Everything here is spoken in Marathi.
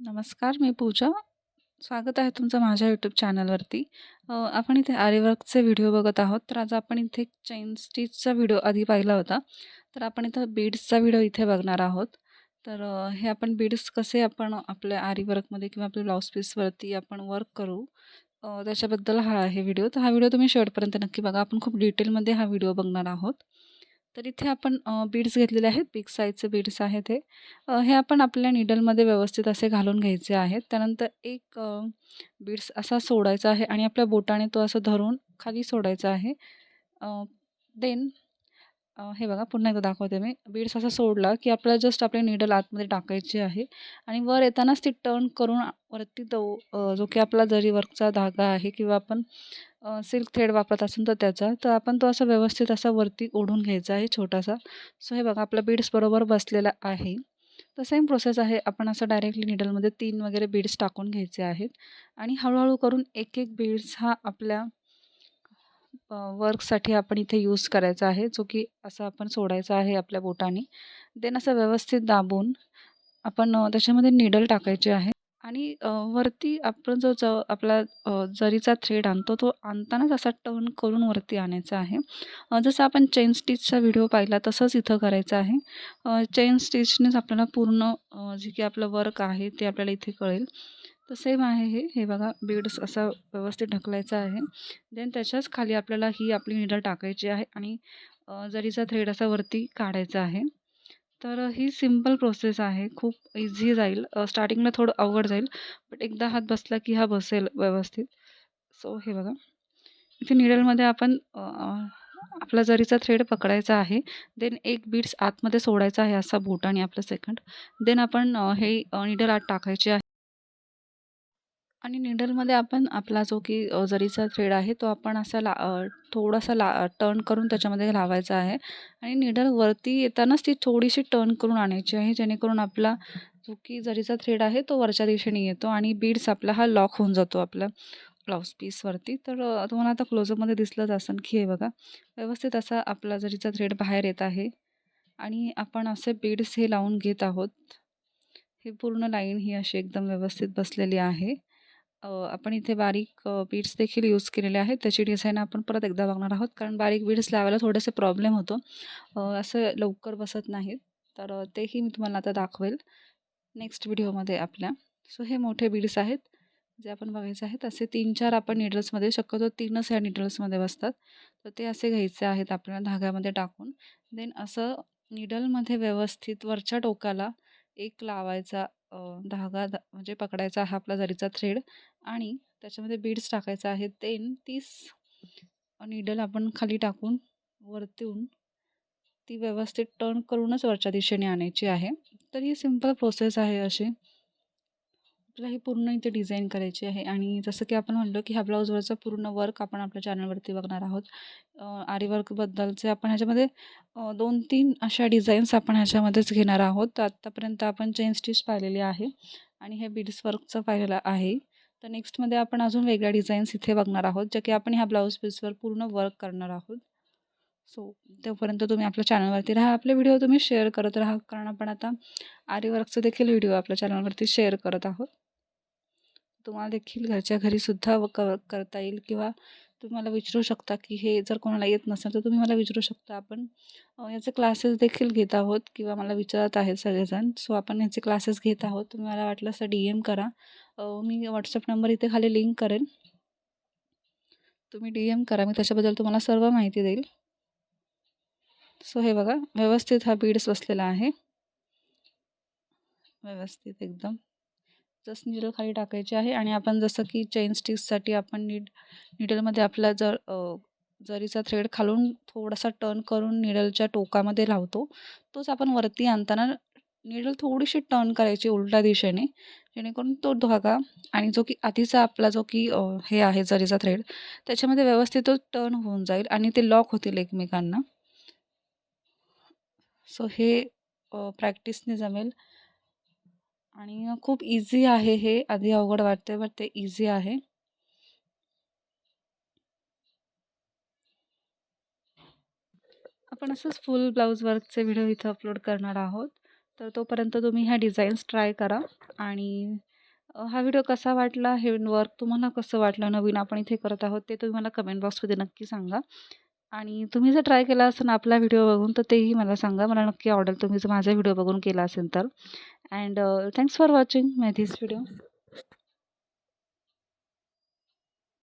नमस्कार, मी पूजा. स्वागत आहे तुमचं माझ्या यूट्यूब चॅनलवरती. आपण इथे आरीवर्कचे व्हिडिओ बघत आहोत. तर आज आपण इथे चेन स्टिचचा व्हिडिओ आधी पाहिला होता. तर आपण इथं बीड्सचा व्हिडिओ इथे बघणार आहोत. तर हे आपण बीड्स कसे आपण आपल्या आरीवर्कमध्ये किंवा आपल्या ब्लाऊज पीसवरती आपण वर्क करू त्याच्याबद्दल हा आहे व्हिडिओ. तर हा व्हिडिओ तुम्ही शेवटपर्यंत नक्की बघा. आपण खूप डिटेलमध्ये हा व्हिडिओ बघणार आहोत. तर इथे आपण बीड्स घेतलेले आहेत. बिग साईजचे बीड्स आहेत हे. हे आपण आपल्या निडलमध्ये व्यवस्थित असे घालून घ्यायचे आहेत. त्यानंतर एक बीड्स असा सोडायचा आहे आणि आपल्या बोटाने तो असं धरून खाली सोडायचा आहे. देन हे बघा पुन्हा एकदा दाखवते मी. बीड्स असा सोडला की आपल्याला जस्ट आपली निडल आतमध्ये टाकायची आहे आणि वर येतानाच ती टर्न करून वरती तो अ, जो की आपला जरी वर्कचा धागा आहे किंवा आपण सिल्क थ्रेड वापरत असेल तर त्याचा तर आपण तो असा व्यवस्थित असा वरती ओढून घ्यायचा आहे छोटासा. सो हे बघा आपला बीड्स बरोबर बसलेला आहे. तर सेम प्रोसेस आहे. आपण असं डायरेक्टली निडलमध्ये तीन वगैरे बीड्स टाकून घ्यायचे आहेत आणि हळूहळू करून एक एक बीड्स हा आपल्या वर्कसाठी आपण इथे यूज करायचा आहे जो की असं आपण सोडायचा आहे आपल्या बोटाने. देन असं व्यवस्थित दाबून आपण त्याच्यामध्ये निडल टाकायचे आहे आणि वरती आपण जो ज आपला जरीचा थ्रेड आणतो तो आणतानाच असा टर्न करून वरती आणायचा आहे. जसं आपण चेन स्टिचचा व्हिडिओ पाहिला तसंच इथं करायचं आहे. चेन स्टिचनेच आपल्याला पूर्ण जे की आपलं वर्क आहे ते आपल्याला इथे कळेल. तर सेम आहे हे. हे बघा बीड्स असा व्यवस्थित ढकलायचा आहे. देन त्याच्याच खाली आपल्याला ही आपली निडल टाकायची आहे आणि जरीचा थ्रेड असा वरती काढायचा आहे. तर ही सिंपल प्रोसेस आहे. खूप इझी जाईल. स्टार्टिंगला थोडं अवघड जाईल. बट एकदा हात बसला की हा बसेल व्यवस्थित. सो हे बघा. इथे निडलमध्ये आपण आपला जरीचा थ्रेड पकडायचा आहे. देन एक बीड्स आतमध्ये सोडायचा आहे असा बोटाने आपलं सेकंड. देन आपण हे निडल आत टाकायची आहे. आणि निडलमध्ये आपण आपला जो की जरीचा थ्रेड आहे तो आपण असा ला थोडासा ला टर्न करून त्याच्यामध्ये लावायचा आहे. आणि निडल वरती येतानाच ती थोडीशी टर्न करून आणायची आहे जेणेकरून आपला जो की जरीचा थ्रेड आहे तो वरच्या दिशेने येतो आणि बीड्स आपला हा लॉक होऊन जातो आपला ब्लाऊज पीसवरती तर तुम्हाला आता क्लोजअपमध्ये दिसलंच असेल की हे बघा व्यवस्थित असा आपला जरीचा थ्रेड बाहेर येत आहे आणि आपण असे बीड्स हे लावून घेत आहोत. हे पूर्ण लाईन ही अशी एकदम व्यवस्थित बसलेली आहे. आपण इथे बारीक बीड्स देखील यूज केलेले आहेत. त्याची डिझाईन आपण परत एकदा बघणार आहोत. कारण बारीक बीड्स लावायला थोडेसे प्रॉब्लेम होतो. असं लवकर बसत नाहीत. तर तेही मी तुम्हाला आता दाखवेल. नेक्स्ट व्हिडिओमध्ये आपल्या. सो हे मोठे बीड्स आहेत. जे आपण बघायचे आहेत असे तीन चार आपण निडल्समध्ये शक्यतो तीनच ह्या निडल्समध्ये बसतात. तर ते असे घ्यायचे आहेत आपल्याला धाग्यामध्ये टाकून. देन असं निडलमध्ये व्यवस्थित वरच्या टोकाला एक लावायचा धागा म्हणजे पकडायचा हा आपला जरीचा थ्रेड आणि त्याच्यामध्ये बीड्स टाकायचा आहे देन तीस निडल आपण खाली टाकून वरतून ती व्यवस्थित टर्न करूनच वरच्या दिशेने आणायची आहे. तर ही सिंपल प्रोसेस आहे अशी. आपल्याला हे पूर्ण इथे डिझाईन करायची आहे. आणि जसं की आपण म्हणलो की ह्या ब्लाऊजवरचं पूर्ण वर्क आपण आपल्या चॅनलवरती बघणार आहोत. आरी वर्कबद्दलचे आपण ह्याच्यामध्ये दोन तीन अशा डिझाईन्स आपण ह्याच्यामध्येच घेणार आहोत. तर आत्तापर्यंत आपण चेन स्टिच पाहिलेली आहे आणि हे बीड्स वर्कचं पाहिलेलं आहे. तर नेक्स्टमध्ये आपण अजून वेगळ्या डिझाईन्स इथे बघणार आहोत ज्या की आपण ह्या ब्लाऊज पीसवर पूर्ण वर्क करणार आहोत. सो तोपर्यंत तुम्ही आपल्या चॅनलवरती राहा. आपले व्हिडिओ तुम्ही शेअर करत राहा कारण आपण आता आरी वर्कचं देखील व्हिडिओ आपल्या चॅनलवरती शेअर करत आहोत. तुम्हाला देखील घरच्या घरीसुद्धा क करता येईल किंवा तुम्ही मला विचारू शकता की हे जर कोणाला येत नसेल तर तुम्ही मला विचारू शकता. आपण याचे क्लासेस देखील घेत आहोत किंवा मला विचारत आहेत सगळेजण. सो आपण याचे क्लासेस घेत आहोत. तुम्ही मला वाटलं असं डी एम करा मी व्हॉट्सअप नंबर इथे खाली लिंक करेन. तुम्ही डी एम करा. मी त्याच्याबद्दल तुम्हाला सर्व माहिती देईल. सो हे बघा. व्यवस्थित हा बीड्स बसलेला आहे. व्यवस्थित एकदम. जस निडल खाली टाकायची आहे आणि आपण जसं की चेन स्टिचसाठी आपण नीड निडलमध्ये आपला जर जरीचा थ्रेड खालून थोडासा टर्न करून निडलच्या टोकामध्ये लावतो तोच आपण वरती आणताना निडल थोडीशी टर्न करायची उलट्या दिशेने जेणेकरून तो धागा आणि जो की आधीचा आपला जो की हे आहे जरीचा थ्रेड त्याच्यामध्ये व्यवस्थित तो टर्न होऊन जाईल आणि ते लॉक होतील एकमेकांना. सो हे प्रॅक्टिसने जमेल. आणि खूप इझी आहे हे. आधी अवघड वाटते बट ते इझी आहे. आपण असंच फुल ब्लाऊज वर्कचे व्हिडिओ इथं अपलोड करणार आहोत. तर तोपर्यंत तुम्ही ह्या डिझाईन्स ट्राय करा. आणि हा व्हिडिओ कसा वाटला हे वर्क तुम्हाला कसं वाटलं नवीन आपण इथे करत आहोत ते तुम्ही मला कमेंट बॉक्समध्ये नक्की सांगा. आणि तुम्ही जर ट्राय केला असेल आपला व्हिडिओ बघून तर तेही मला सांगा. मला नक्की आवडेल तुम्ही जर माझा व्हिडिओ बघून केला असेल तर. And thanks for watching my this video